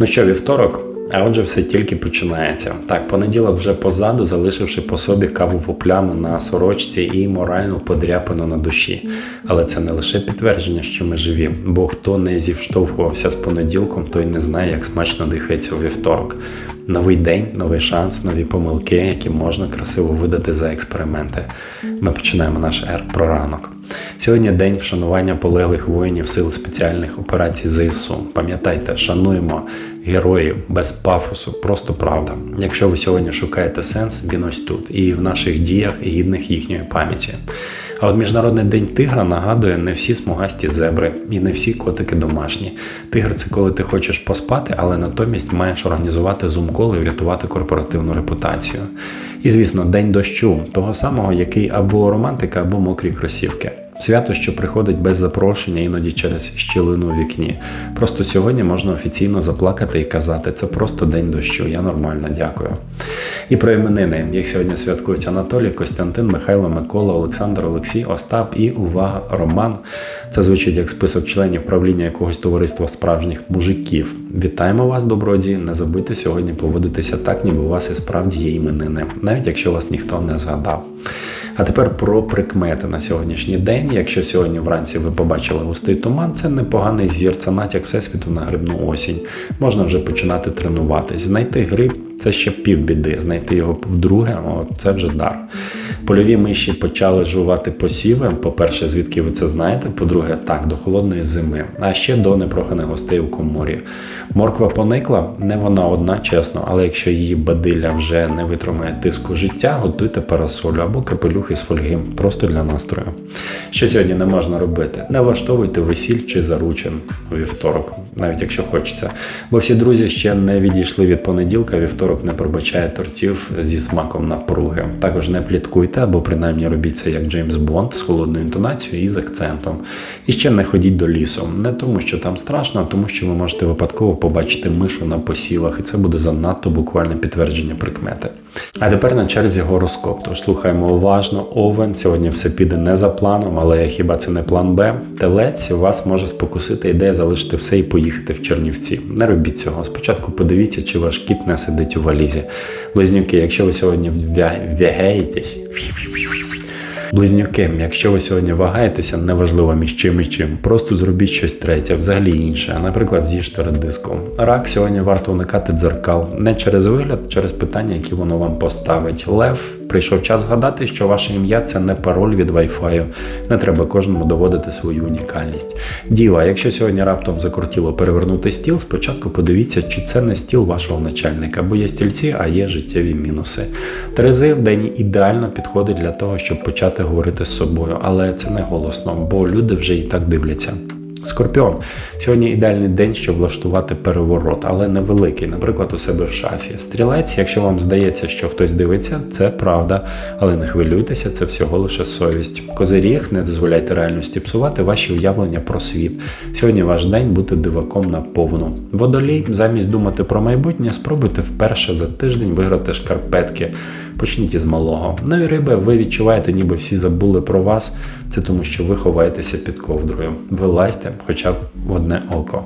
Ну що, вівторок? А отже, все тільки починається. Так, понеділок вже позаду, залишивши по собі кавову пляму на сорочці і моральну подряпину на душі. Але це не лише підтвердження, що ми живі, бо хто не зівштовхувався з понеділком, той не знає, як смачно дихається у вівторок. Новий день, новий шанс, нові помилки, які можна красиво видати за експерименти. Ми починаємо наш ер про ранок. Сьогодні день вшанування полеглих воїнів сил спеціальних операцій ЗСУ. Пам'ятайте, шануємо героїв без пафосу, просто правда. Якщо ви сьогодні шукаєте сенс, він ось тут і в наших діях гідних їхньої пам'яті. А от Міжнародний день тигра нагадує не всі смугасті зебри і не всі котики домашні. Тигр це коли ти хочеш поспати, але натомість маєш організувати зум-коли і врятувати корпоративну репутацію. І звісно, день дощу, того самого, який або романтика, або мокрі кросівки. Свято, що приходить без запрошення, іноді через щілину у вікні. Просто сьогодні можна офіційно заплакати і казати, це просто день дощу, я нормально, дякую. І про іменини. Їх сьогодні святкують Анатолій, Костянтин, Михайло, Микола, Олександр, Олексій, Остап і увага, Роман. Це звучить як список членів правління якогось товариства справжніх мужиків. Вітаємо вас, добродії! Не забудьте сьогодні поводитися так, ніби у вас і справді є іменини, навіть якщо вас ніхто не згадав. А тепер про прикмети на сьогоднішній день. Якщо сьогодні вранці ви побачили густий туман, це непоганий зір, це натяк всесвіту на грибну осінь. Можна вже починати тренуватись. Знайти гриб це ще півбіди. Знайти його вдруге, о, це вже дар. Польові миші почали жувати посіви. По-перше, звідки ви це знаєте? По-друге, так, до холодної зими, а ще до непроханих гостей у коморі. Морква поникла, не вона одна, чесно, але якщо її бадилля вже не витримує тиску життя, готуйте парасолю або капелюх із фольги, просто для настрою. Що сьогодні не можна робити? Не влаштовуйте весіль чи заручин у вівторок, навіть якщо хочеться. Бо всі друзі ще не відійшли від понеділка, вівторок не пробачає тортів зі смаком напруги. Також не пліткуйте або принаймні робіть це як Джеймс Бонд з холодною інтонацією і з акцентом. І ще не ходіть до лісу. Не тому, що там страшно, а тому, що ви можете випадково побачити мишу на посівах, і це буде занадто буквальне підтвердження прикмети. А тепер на черзі гороскоп. Тож слухаємо уважно. Овен сьогодні все піде не за планом, але хіба це не план Б? Телець вас може спокусити ідея залишити все і поїхати в Чернівці. Не робіть цього. Спочатку подивіться, чи ваш кіт не сидить у валізі. Близнюки, якщо ви сьогодні вягаєтесь, Близнюки, якщо ви сьогодні вагаєтеся, неважливо між чим і чим, просто зробіть щось третє, взагалі інше, наприклад, з'їжте редиску. Рак сьогодні варто уникати дзеркал не через вигляд, а через питання, які воно вам поставить. Лев прийшов час згадати, що ваше ім'я це не пароль від Wi-Fi. Не треба кожному доводити свою унікальність. Діва, якщо сьогодні раптом закрутіло перевернути стіл, спочатку подивіться, чи це не стіл вашого начальника, бо є стільці, а є життєві мінуси. Терези в день ідеально підходить для того, щоб почати говорити з собою, але це не голосно, бо люди вже і так дивляться. Скорпіон. Сьогодні ідеальний день, щоб влаштувати переворот, але невеликий, наприклад, у себе в шафі. Стрілець, якщо вам здається, що хтось дивиться, це правда, але не хвилюйтеся, це всього лише совість. Козиріг, не дозволяйте реальності псувати ваші уявлення про світ. Сьогодні ваш день бути диваком на повну. Водолій, замість думати про майбутнє, спробуйте вперше за тиждень виграти шкарпетки. Почніть із малого. Ну і риби, ви відчуваєте, ніби всі забули про вас. Це тому, що ви ховаєтеся під ковдрою. Вилазьте хоча б в одне око.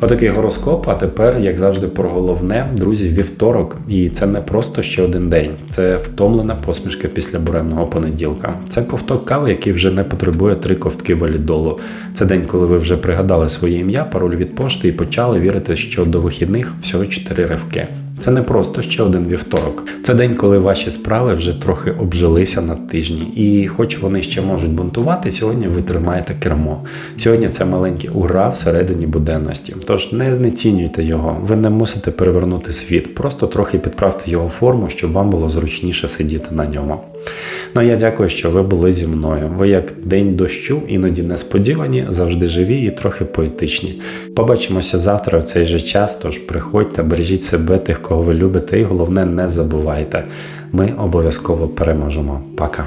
Отакий гороскоп. А тепер, як завжди, про головне, друзі, вівторок. І це не просто ще один день. Це втомлена посмішка після буремного понеділка. Це ковток кави, який вже не потребує три ковтки валідолу. Це день, коли ви вже пригадали своє ім'я, пароль від пошти і почали вірити, що до вихідних всього чотири ривки. Це не просто ще один вівторок. Це день, коли ваші справи вже трохи обжилися на тижні. І хоч вони ще можуть бунтувати, сьогодні ви тримаєте кермо. Сьогодні це маленький ура всередині буденності. Тож не знецінюйте його, ви не мусите перевернути світ, просто трохи підправте його форму, щоб вам було зручніше сидіти на ньому. Ну я дякую, що ви були зі мною. Ви як день дощу, іноді несподівані, завжди живі і трохи поетичні. Побачимося завтра в цей же час. Тож приходьте, бережіть себе, тих, кого ви любите, і головне, не забувайте. Ми обов'язково переможемо. Пока.